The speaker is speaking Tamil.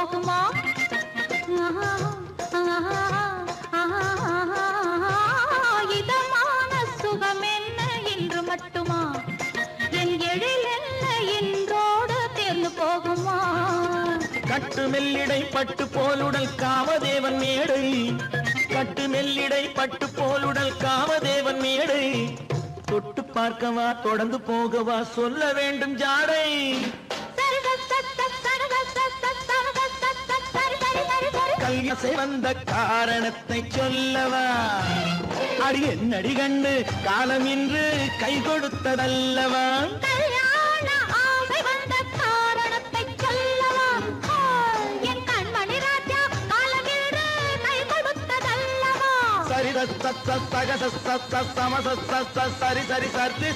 போகுமா? இதமான சுகம் என்ன இன்று மட்டுமா? என் எழில் என்ன இன்றோடு தேர்ந்து போகுமா? கட்டு மெல்லிடை பட்டு போலுடல் காமதேவன் மேடை. கட்டு மெல்லிடை பட்டு போலுடல் காமதேவன் மேடை. தொட்டு பார்க்கவா தொடர்ந்து போகவா சொல்ல வேண்டும் ஜாடை. அழகிய வந்த காரணத்தை சொல்லவா? அடி என்னடி கண்டு காலம் இன்று கை கொடுத்ததல்லவா? சரி சரி சரி